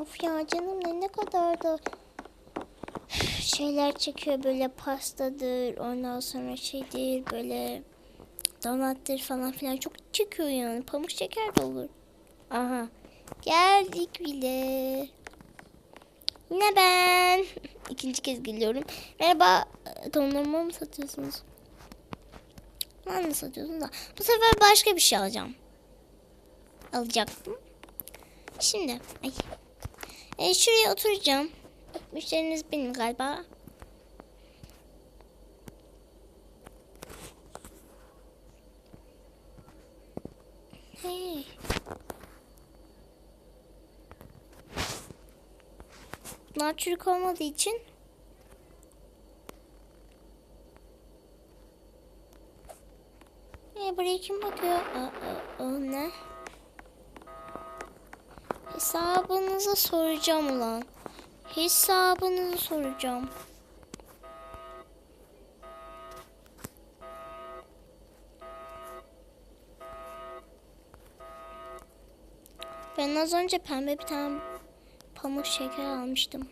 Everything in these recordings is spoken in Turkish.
Of ya canım ne ne kadar da şeyler çekiyor böyle pastadır ondan sonra şeydir böyle donattır falan filan çok çekiyor yani pamuk şeker de olur. Aha geldik bile. Yine ben. İkinci kez geliyorum. Merhaba dondurma mı satıyorsunuz? Ben de satıyorsun da. Bu sefer başka bir şey alacağım. Alacaktım. Şimdi ay. E, şuraya oturacağım. Müşteriniz benim galiba. Hey. Bunlar çürük olmadığı için E buraya kim bakıyor? Aa, aa, aa, ne? Hesabınızı soracağım ulan. Hesabınızı soracağım. Ben az önce pembe bir tane pamuk şeker almıştım.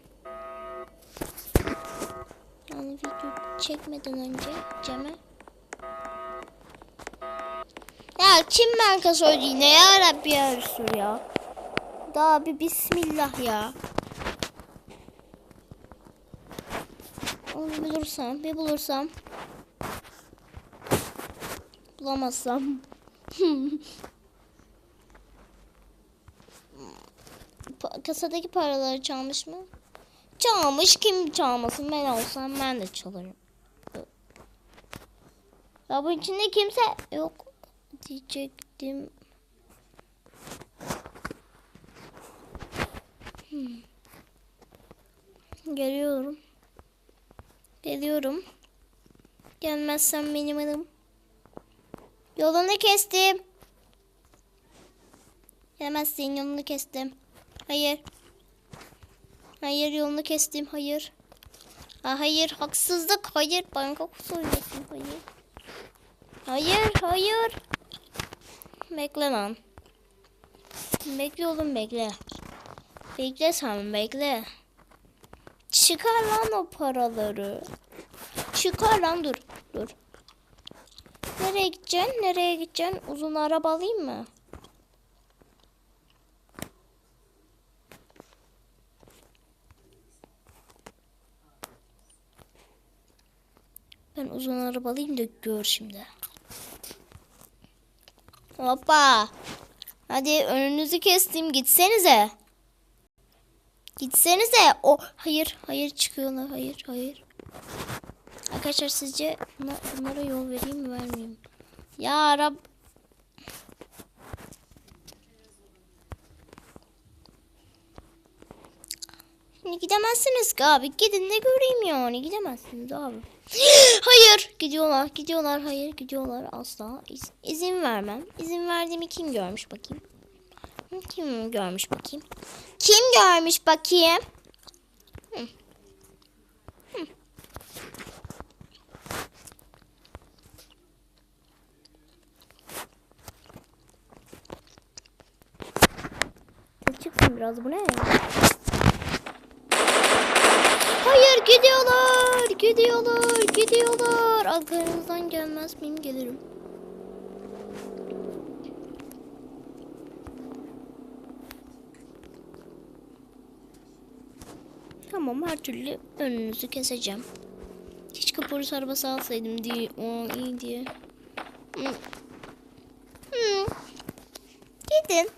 Yani video çekmeden önce Cem'e. Ya kim banka soydu yine ya Rabbi ya Resul ya. Daha bir bismillah ya. Onu bulursam, bir bulursam. Bulamazsam. Kasadaki paraları çalmış mı? Çalmış. Kim çalmasın? Ben olsam ben de çalarım. Ya bunun içinde kimse yok diyecektim. Hmm. Geliyorum. Geliyorum. Gelmezsem benim adım. Yolunu kestim. Gelmezsin yolunu kestim. Hayır. Hayır yolunu kestim. Hayır. Ha, hayır haksızlık. Hayır banka soyuyorsun. Hayır. Hayır hayır. Bekle lan. Bekle oğlum bekle. Bekle sen bekle. Çıkar lan o paraları. Çıkar lan dur. Dur. Nereye gideceksin? Nereye gideceksin? Uzun araba alayım mı? Ben uzun araba alayım da gör şimdi. Hoppa. Hadi önünüzü kestim. Gitsenize. Gitsenize. O hayır hayır çıkıyorlar. Hayır hayır. Arkadaşlar sizce buna, bunlara yol vereyim mi vermeyeyim? Ya Rab. Şimdi gidemezsiniz ki abi. Gidin de göreyim yani. Gidemezsiniz abi. hayır. Gidiyorlar. Gidiyorlar. Hayır. Gidiyorlar. Asla. İz, izin vermem. İzin verdiğimi kim görmüş bakayım. Kim görmüş bakayım. Kim görmüş bakayım. Hı. Biraz bu ne? Hayır gidiyorlar, gidiyorlar, gidiyorlar. Arkanızdan gelmez miyim gelirim. Tamam her türlü önünüzü keseceğim. Keşke polis arabası alsaydım diye. O iyi diye. Hı. Hı. Gidin.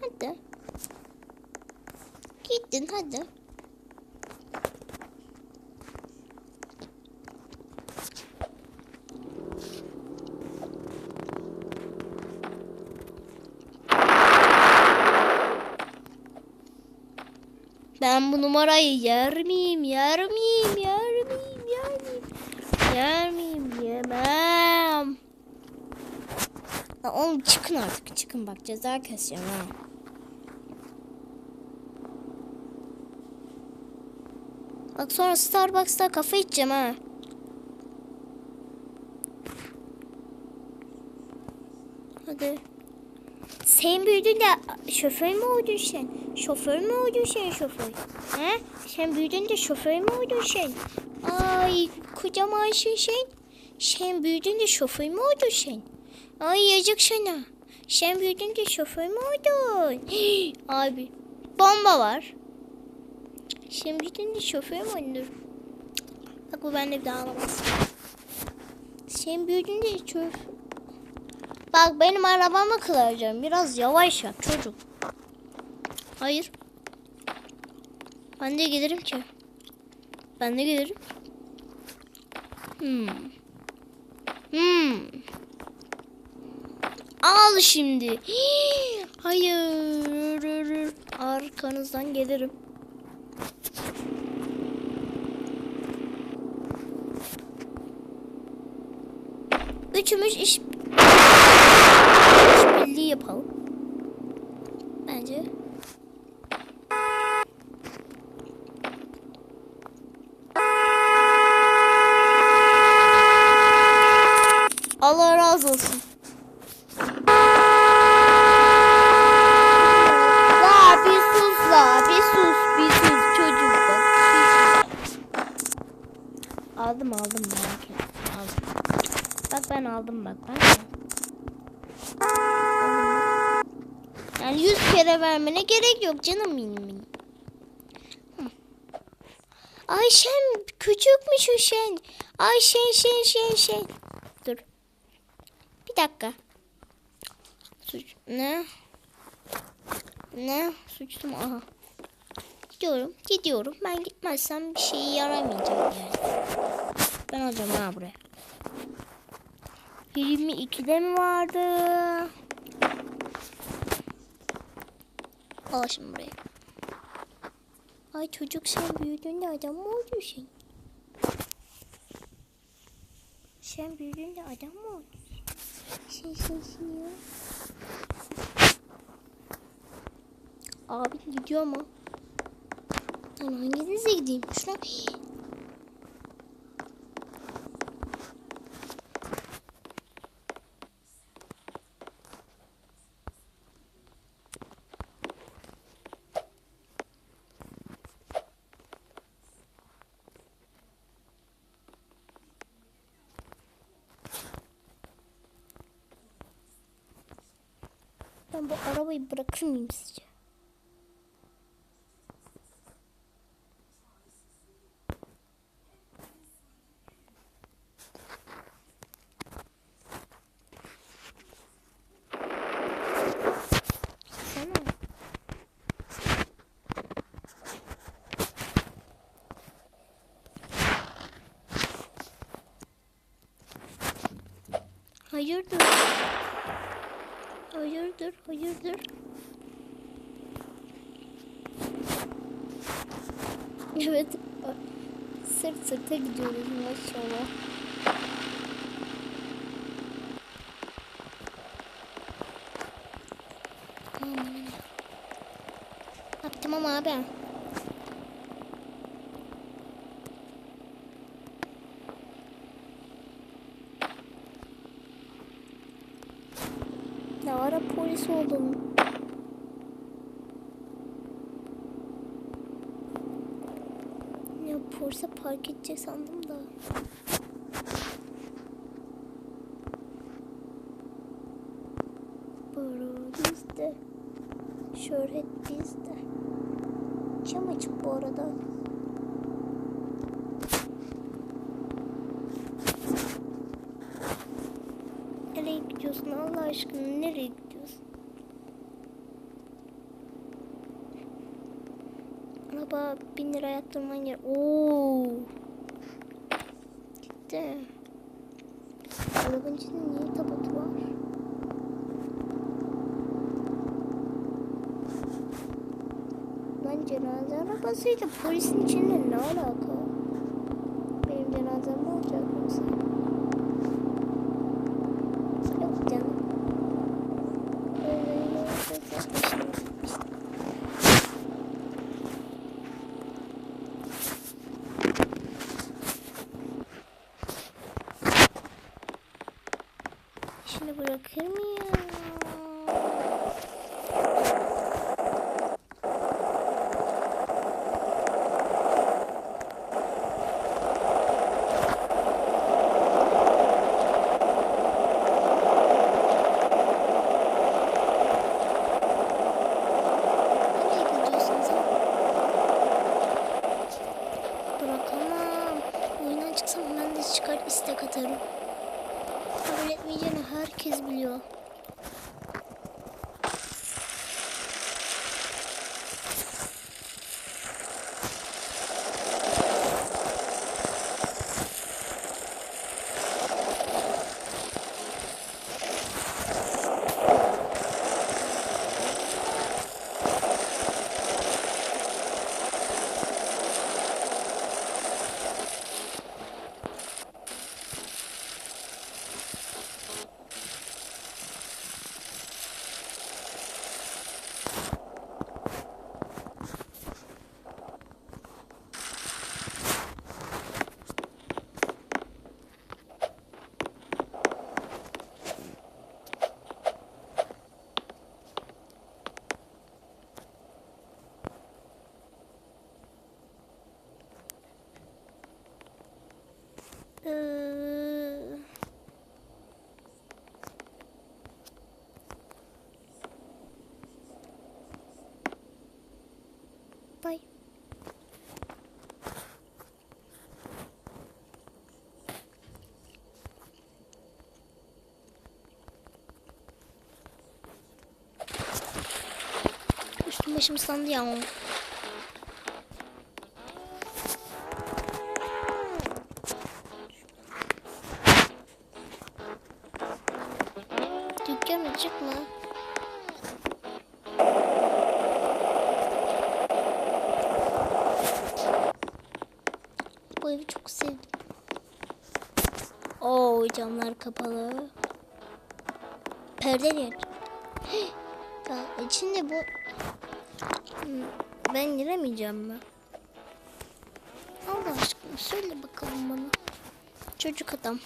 Hadi. Gidin hadi. Ben bu numarayı yer miyim, yer miyim, yer miyim, yer miyim? Yer miyim, yemem. Lan oğlum çıkın artık, çıkın bak ceza keseceğim ha. Bak sonra Starbucks'ta kafe içeceğim ha. Hadi. Sen büyüdün de şoför mü oldun sen? Şoför mü oldun sen şoför? He? Sen büyüdün de şoför mü oldun sen? Ay kocamansın sen. Sen büyüdün de şoför mü oldun sen? Ay yazık sana. Sen büyüdün de şoför mü oldun? Abi bomba var. Sen büyüdün de şoför mü oldun? Bak bu bende bir daha alamaz. Sen büyüdün de şoför... Bak benim arabamı kıracaksın. Biraz yavaş yap çocuk. Hayır. Ben de gelirim ki. Ben de gelirim. Hmm. Hmm. Al şimdi. Hayır. Arkanızdan gelirim. Üçümüz iş işbirliği yapalım. Bence. Allah razı olsun. La bir sus la bir sus bir sus çocuk bak. bir sus. Aldım aldım merak etme aldım. Bak ben aldım bak ben. Yani yüz kere vermene gerek yok canım benim. Ayşen küçükmüş şen. Ayşen şen şen şen. Dur. Bir dakika. Suç ne? Ne? Suçtum aha. Gidiyorum, gidiyorum. Ben gitmezsem bir şeyi yaramayacak yani. Ben alacağım ha buraya. 22'de mi vardı? Al şimdi buraya. Ay çocuk sen büyüdüğünde adam mı oldun sen? Sen büyüdüğünde adam mı oldun? Sen sensin ya. Abi gidiyor mu? Ben hanginize gideyim? Şuna... Ben bu arabayı bırakır mıyım sizce? Hayırdır? Hayırdır, hayırdır? Evet, sırt sırta gidiyoruz maşallah. Yaptım ama abi. Ne ara polis oldum. Ya polise park edecek sandım da. Para bizde. Şöhret bizde. Çam açık bu arada. Nereye gidiyorsun Allah aşkına nereye gidiyorsun? Araba bin lira yatırman yer. Oo. Gitti. Arabanın içinde niye tabutu var? Lan cenaze arabasıyla polisin içinde ne alaka? Benim cenazem mi olacak yoksa? Yok canım. Öyle olacak şimdi. Şimdi bırakır başım ıslandı ya. Dükkan açık mı? Bu evi çok sevdim. Oo camlar kapalı. Perde yer. Ya içinde bu ben giremeyeceğim mi? Allah aşkına söyle bakalım bana. Çocuk adam.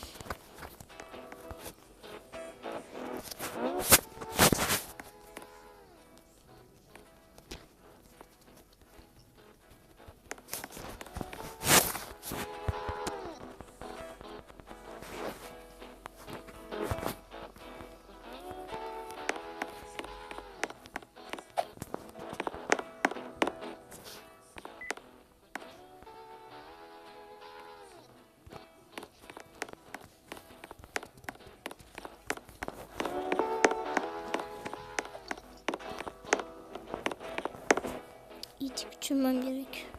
Küçülmem gerek.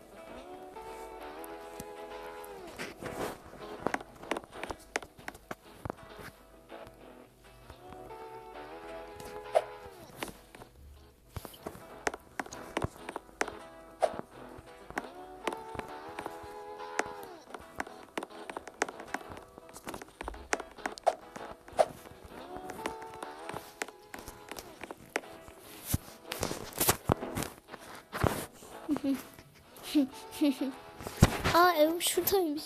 Aa ev şuradaymış.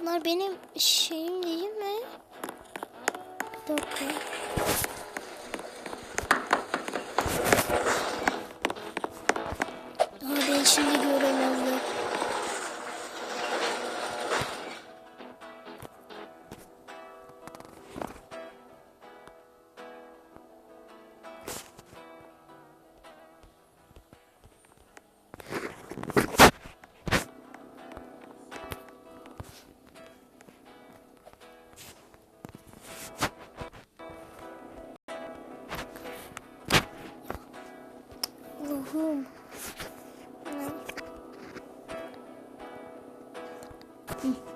Bunlar benim şeyim değil mi? Bir dakika. Bye.